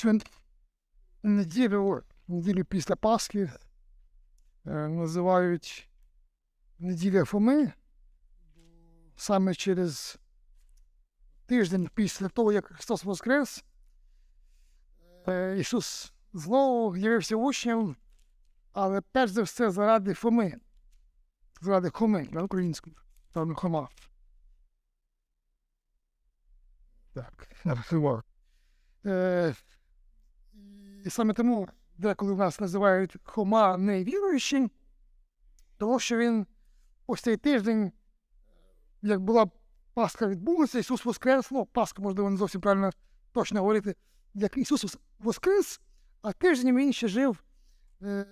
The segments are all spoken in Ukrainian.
цю неділю, неділю після Пасхи е, називають неділя Фоми. Саме через тиждень після того, як Христос Воскрес, е, Ісус знову явився учням, але перш за все заради Фоми. Заради Хоми на українському, там Хома. Так, Хома. Е, і саме тому, деколи в нас називають Хома невіруючим, тому що він ось цей тиждень, як була Пасха відбулася, Ісус Воскрес, ну, Пасха, можливо, не зовсім правильно точно говорити, як Ісус Воскрес, а тиждень він ще жив, е,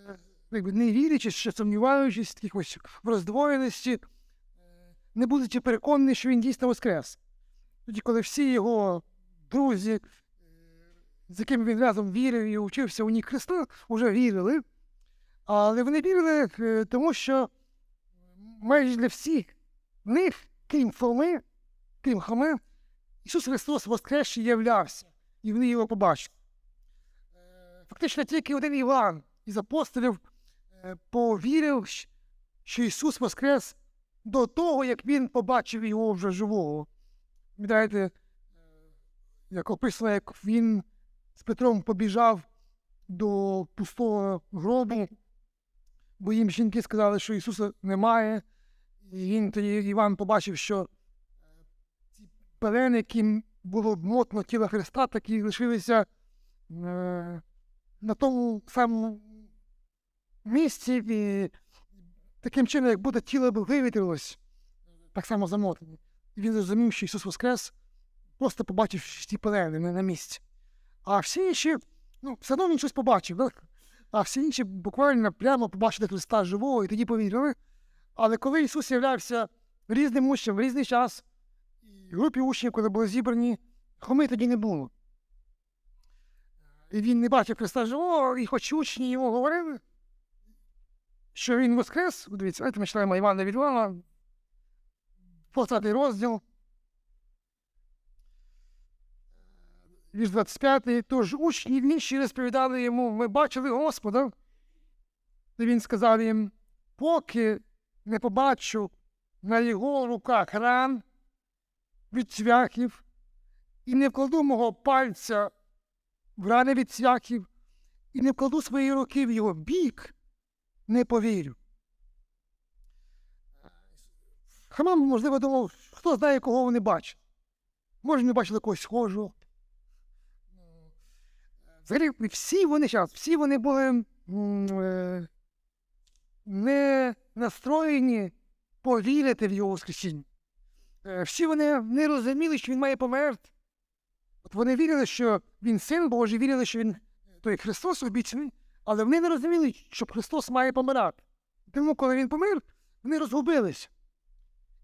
якби не вірячи, ще сумніваючись, якось в роздвоєності, е, не будучи переконаний, що він дійсно Воскрес. Тоді, коли всі його друзі, з якими він разом вірив і вчився у них Христа, вже вірили. Але вони вірили, е, тому що майже для всіх них, крім Фоми, крім Хоми, Ісус Христос Воскрес являвся, і вони його побачили. Е, Фактично тільки один Іван із апостолів е, повірив, що Ісус Воскрес до того, як він побачив його вже живого. Пам'ятаєте, як описано, як він з Петром побіжав до пустого гробу, бо їм жінки сказали, що Ісуса немає. І він тоді Іван побачив, що е, ці пелени, яким було мотно тіло Христа, такі лишилися е, на тому самому місці, і таким чином, як будто тіло вивітрилось, так само замотане. І він зрозумів, що Ісус Воскрес, просто побачив ці пелени не на місці. А всі інші, ну, все одно він щось побачив, так? а всі інші буквально прямо побачили Христа живого і тоді повірили. Але коли Ісус являвся різним учням в різний час, і групі учнів, коли були зібрані, хоми тоді не було. І він не бачив Христа живого, і хоч учні йому говорили, що він воскрес, дивіться, ми читаємо Івана від Івана, 20 розділ, вірш 25, тож учні інші розповідали йому, ми бачили Господа. І він сказав їм, поки не побачу на його руках ран від цвяхів, і не вкладу мого пальця в рани від цвяхів, і не вкладу свої руки в його бік, не повірю. Хамам, можливо, думав, хто знає, кого вони бачать. Може, не бачили когось схожого. Взагалі, всі вони зараз, всі вони були е, не настроєні повірити в його Воскресіння. Е, Всі вони не розуміли, що він має померти. От вони вірили, що він син Божий, вірили, що він той Христос обіцяний, але вони не розуміли, що Христос має помирати. Тому, коли він помер, вони розгубились.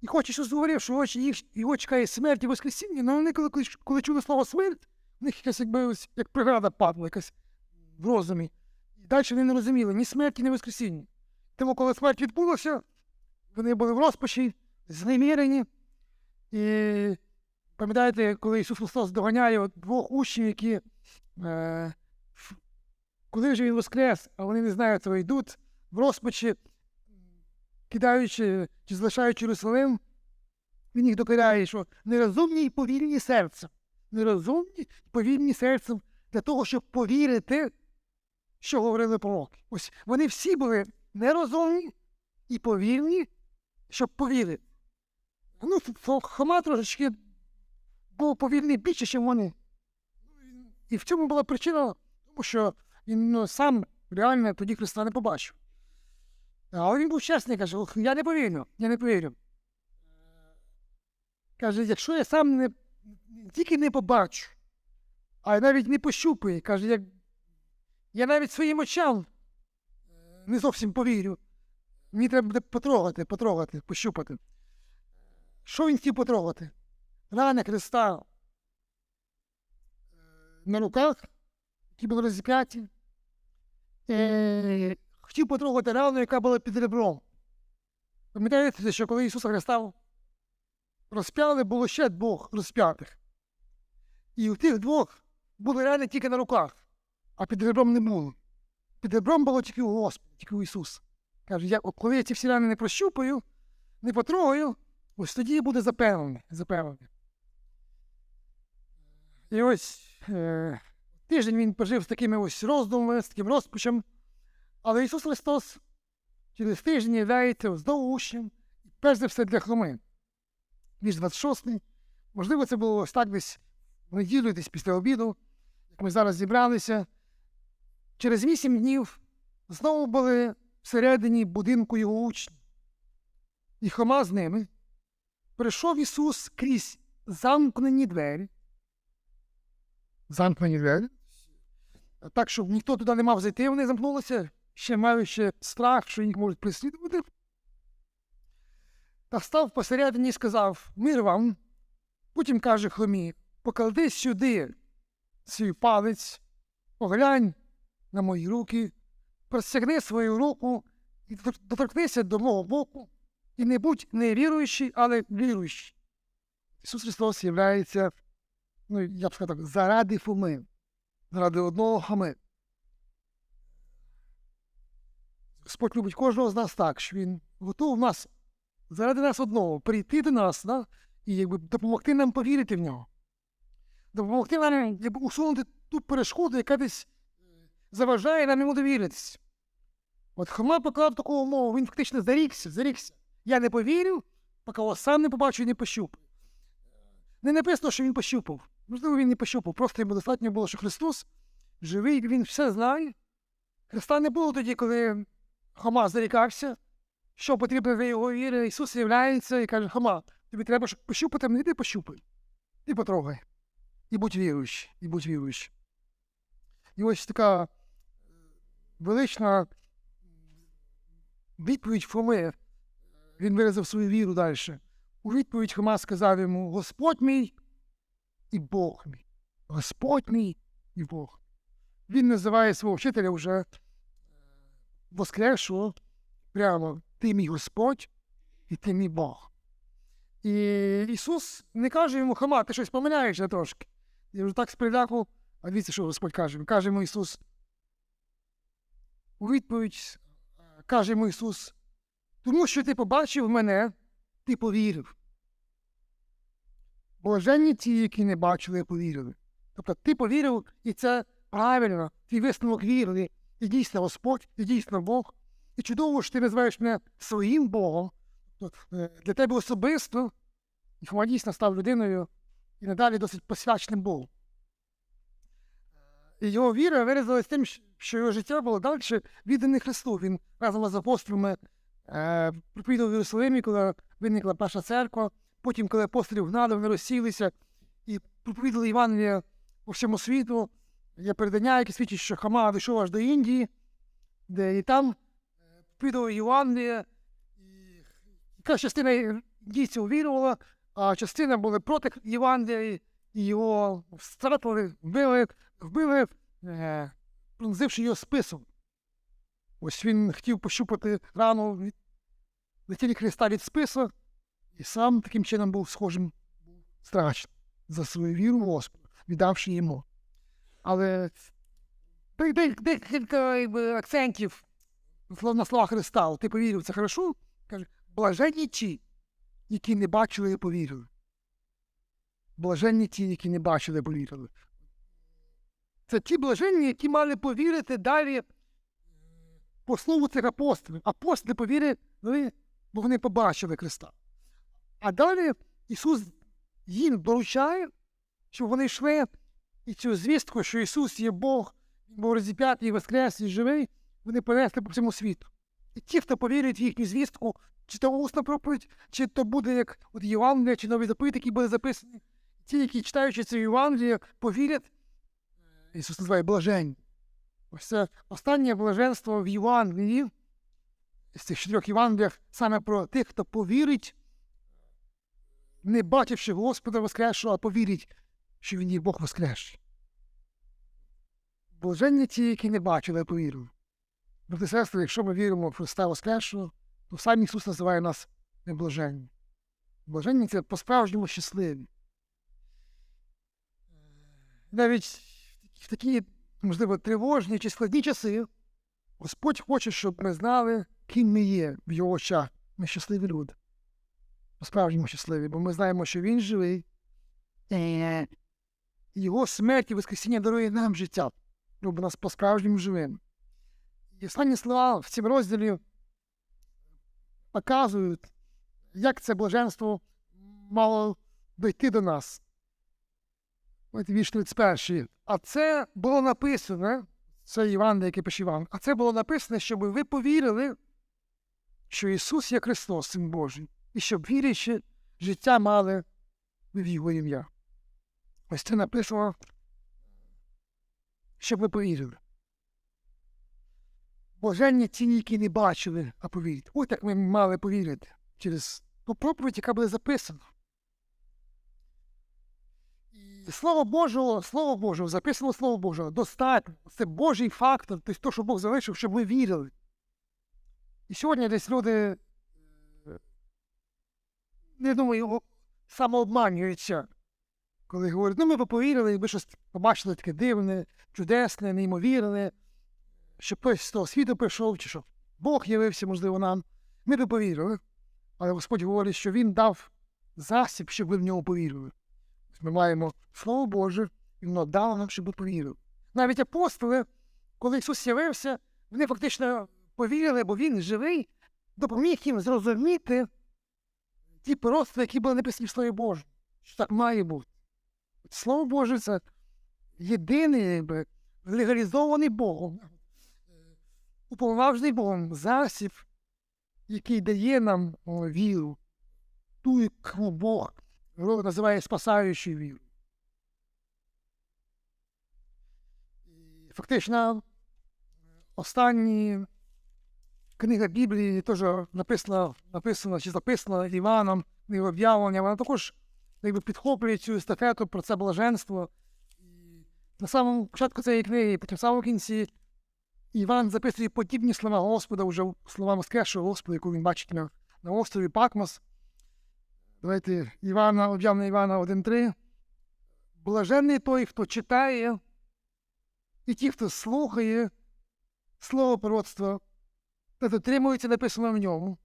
І хоч що очі їх, його чекає смерть і Воскресіння, але вони, коли, коли, коли чули слово смерть, в них якась якби ось, як преграда падла, якась в розумі. І далі вони не розуміли ні смерті, ні Воскресіння. Тому, коли смерть відбулася, вони були в розпачі, знемірені. І пам'ятаєте, коли Ісус Христос доганяє от двох учнів, які, е, коли вже Він воскрес, а вони не знають, то йдуть в розпачі, кидаючи чи залишаючи Єрусалим, він їх докоряє, що нерозумні і повільні серцем. Нерозумні повільні серцем для того, щоб повірити, що говорили пророки. Ось вони всі були нерозумні і повільні, щоб повірити. Ну, Хома трошечки був повільний більше, ніж вони. І в цьому була причина, тому що він ну, сам реально тоді Христа не побачив. Але він був чесний, каже, я не повірю, я не повірю. Каже, якщо я сам не тільки не побачу, а й навіть не пощупаю, каже, як, я навіть своїм очам не зовсім повірю. Мені треба буде потрогати, потрогати, пощупати. Що він хотів потрогати? Рани Христа на руках, які були розіп'яті. Е, хотів потрогати рану, яка була під ребром. Пам'ятаєте, що коли Ісуса Христа розп'яли, було ще двох розп'ятих. І у тих двох були реально тільки на руках, а під ребром не було. Під ребром було тільки у Господа, тільки у Ісуса. Каже, я, коли я ці всі рани не прощупаю, не потрогаю, ось тоді буде запевнений, запевнений. І ось е, тиждень він пожив з такими ось роздумами, з таким розпачем. Але Ісус Христос через тиждень являється знову учнем, перш за все для Хроми. Віж 26. Можливо, це було ось так десь в неділю, десь після обіду, як ми зараз зібралися. Через вісім днів знову були всередині будинку його учні. І Хома з ними. Прийшов Ісус крізь замкнені двері. Замкнені двері. Так, щоб ніхто туди не мав зайти, вони замкнулися, ще маючи страх, що їх можуть прислідувати. Та став посередині і сказав: Мир вам. Потім каже Хомі, поклади сюди свій палець, поглянь на мої руки, простягни свою руку і доторкнися до мого боку, і не будь не віруючий, але віруючий. Ісус Христос являється, ну, я б сказав так, заради Фоми, заради одного Хоми. Господь любить кожного з нас так, що Він готов нас заради нас одного прийти до нас да? і якби, допомогти нам повірити в нього. Допомогти нам якби, усунути ту перешкоду, яка десь заважає нам йому довіритись. От Хома поклав таку умову, він фактично зарікся, зарікся. Я не повірю, поки його сам не побачу і не пощупаю. Не написано, що він пощупав. Можливо, він не пощупав. Просто йому достатньо було, що Христос живий, він все знає. Христа не було тоді, коли Хома зарікався, що потрібно для його віри. Ісус з'являється і каже, Хома, тобі треба пощупати, не ти пощупай. Ти потрогай. І будь віруючий, і будь віруючий. І ось така велична відповідь Фоми. Він виразив свою віру далі. У відповідь Хома сказав йому: Господь мій і Бог мій. Господь мій і Бог. Він називає свого вчителя вже воскресшого прямо ти мій Господь і ти мій Бог. І Ісус не каже йому, Хома, ти щось помиляєшся трошки. Я вже так з а дивіться, що Господь каже. Каже йому Ісус. У відповідь каже йому Ісус, тому що ти побачив мене, ти повірив. Блаженні ті, які не бачили, і повірили. Тобто ти повірив, і це правильно, твій висновок вірили, і дійсно Господь, і дійсно Бог. І чудово, що ти називаєш мене своїм Богом. Тобто, для тебе особисто, і дійсно став людиною і надалі досить посвяченим Богом. І його віра виразилась тим, що його життя було далі віддане Христу. Він разом з апостолами е, проповідав в Єрусалимі, коли виникла перша церква. Потім, коли апостолів гнали, вони розсілися і проповідали Євангелія по всьому світу. Є передання, яке свідчить, що Хама дійшов аж до Індії, де і там проповідував Євангелія. Яка частина дійців вірувала, а частина були проти Євангелія, і його стратили, вбили, вбили, е, пронзивши його списом. Ось він хотів пощупати рану від на тілі Христа від спису, і сам таким чином був схожим страшно за свою віру в Господа, віддавши йому. Але декілька акцентів на слова Христа, ти повірив, це хорошо. Каже, блаженні ті, які не бачили і повірили. Блаженні ті, які не бачили і повірили. Це ті блаженні, які мали повірити далі по слову цих апостолів. Апостоли повірили, бо вони побачили Христа. А далі Ісус їм доручає, щоб вони йшли і цю звістку, що Ісус є Бог, був розіп'ятий, воскрес і живий, вони понесли по всьому світу. І ті, хто повірить в їхню звістку, чи то усна проповідь, чи то буде як от Євангелія, чи новий запит, який буде записаний. Ті, які читаючи цю Євангелію, повірять, Ісус називає блажень. Ось це останнє блаженство в Євангелії, з цих чотирьох Євангеліях, саме про тих, хто повірить, не бачивши Господа Воскресшого, а повірить, що Він є Бог Воскресший. Блаженні ті, які не бачили, а повірили. Брати сестри, якщо ми віримо в Христа Воскресшого, то сам Ісус називає нас неблаженні. Блаженні це по-справжньому щасливі. Навіть в такі, можливо, тривожні чи складні часи Господь хоче, щоб ми знали, ким ми є в його очах. Ми щасливі люди. По-справжньому щасливі, бо ми знаємо, що Він живий. Е, Його смерть і Воскресіння дарує нам життя, робить нас по-справжньому живим. І останні слова в цьому розділі показують, як це блаженство мало дойти до нас. Вірш 31. А це було написано, це Іван, який пише Іван, а це було написано, щоб ви повірили, що Ісус є Христос, Син Божий, і щоб вірячи, життя мали в Його ім'я. Ось це написано, щоб ви повірили. Блаженні ті, які не бачили, а повірять. Ось так ми мали повірити через ту проповідь, яка була записана. І Слово Божого, Слово Божого, записано Слово Божого, достатньо. Це Божий фактор, тобто те, що Бог залишив, щоб ми вірили. І сьогодні десь люди, е, я думаю, самообманюються, коли говорять, ну ми повірили, якби щось побачили таке дивне, чудесне, неймовірне, що хтось з того світу прийшов, чи що Бог явився, можливо, нам. Ми б повірили. Але Господь говорить, що Він дав засіб, щоб ви в нього повірили. Ми маємо Слово Боже, і воно дало нам, щоб ми повірили. Навіть апостоли, коли Ісус явився, вони фактично повірили, бо Він живий, допоміг їм зрозуміти ті пророцтва, які були написані в Слові Божому. Що так має бути. Слово Боже це єдиний якби, легалізований Богом, уповноважений Богом засіб, який дає нам віру, ту, яку Бог називає спасаючою вірою. І Фактично, останні книга Біблії теж написана, написана чи записана Іваном, книга об'явлення, вона також якби, підхоплює цю естафету про це блаженство. На самому початку цієї книги, потім в самому кінці, Іван записує подібні слова Господа, вже слова Воскресшого Господа, яку він бачить на, на острові Пакмос. Давайте Івана, об'явлення Івана 1.3. Блаженний той, хто читає, і ті, хто слухає слово пророцтва та дотримується написано в ньому,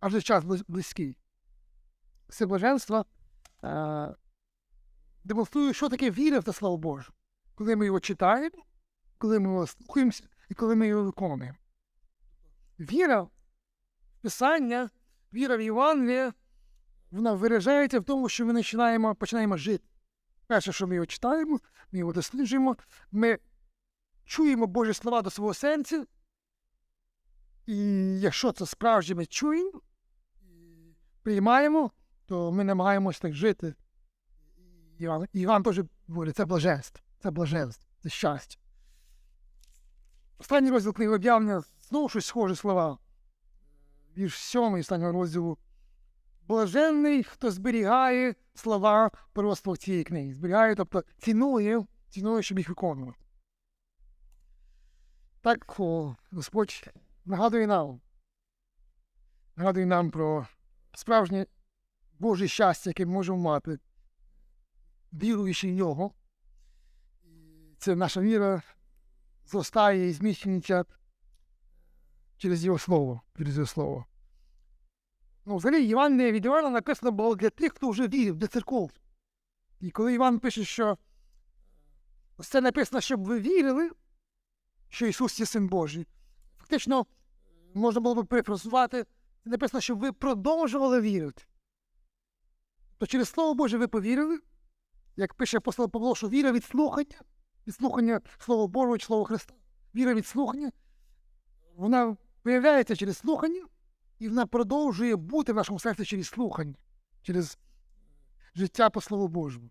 адже час близький. Це блаженство е, демонструє, що таке віра в те Слово Боже, коли ми його читаємо, коли ми його слухаємося і коли ми його виконуємо. Віра в Писання, віра в Євангеліє, вона виражається в тому, що ми починаємо, починаємо жити. Перше, що ми його читаємо, ми його досліджуємо, ми чуємо Божі слова до свого серця, і якщо це справді ми чуємо, приймаємо, то ми намагаємося так жити. Іван, Іван теж говорить, це блаженство, це блаженство, це щастя. Останній розділ книги об'явлення знову щось схоже слова. Вірш сьомий останнього розділу. Блаженний, хто зберігає слова пророцтва цієї книги. Зберігає, тобто цінує, цінує, щоб їх виконувати. Так о, Господь нагадує нам. Нагадує нам про справжнє Боже щастя, яке ми можемо мати, віруючи в нього. Це наша віра зростає і зміцнюється через його слово. Через його слово. Ну, взагалі, Іван від Івана написано було для тих, хто вже вірив, для церков. І коли Іван пише, що це написано, щоб ви вірили, що Ісус є Син Божий. Фактично, можна було б перефразувати, це написано, щоб ви продовжували вірити. То через Слово Боже ви повірили, як пише апостол Павло, що віра від слухання, від слухання Слова Божого чи Слова Христа. Віра від слухання, вона виявляється через слухання, і вона продовжує бути в нашому серці через слухання, через життя по Слову Божому.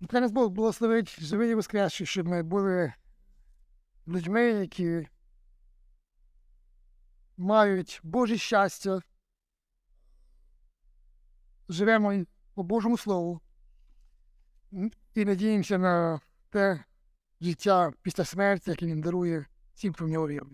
Нехай нас Бог благословить живий і воскресший, щоб ми були людьми, які мають Боже щастя, живемо по Божому Слову і надіємося на те життя після смерті, яке він дарує всім, хто в нього вірує.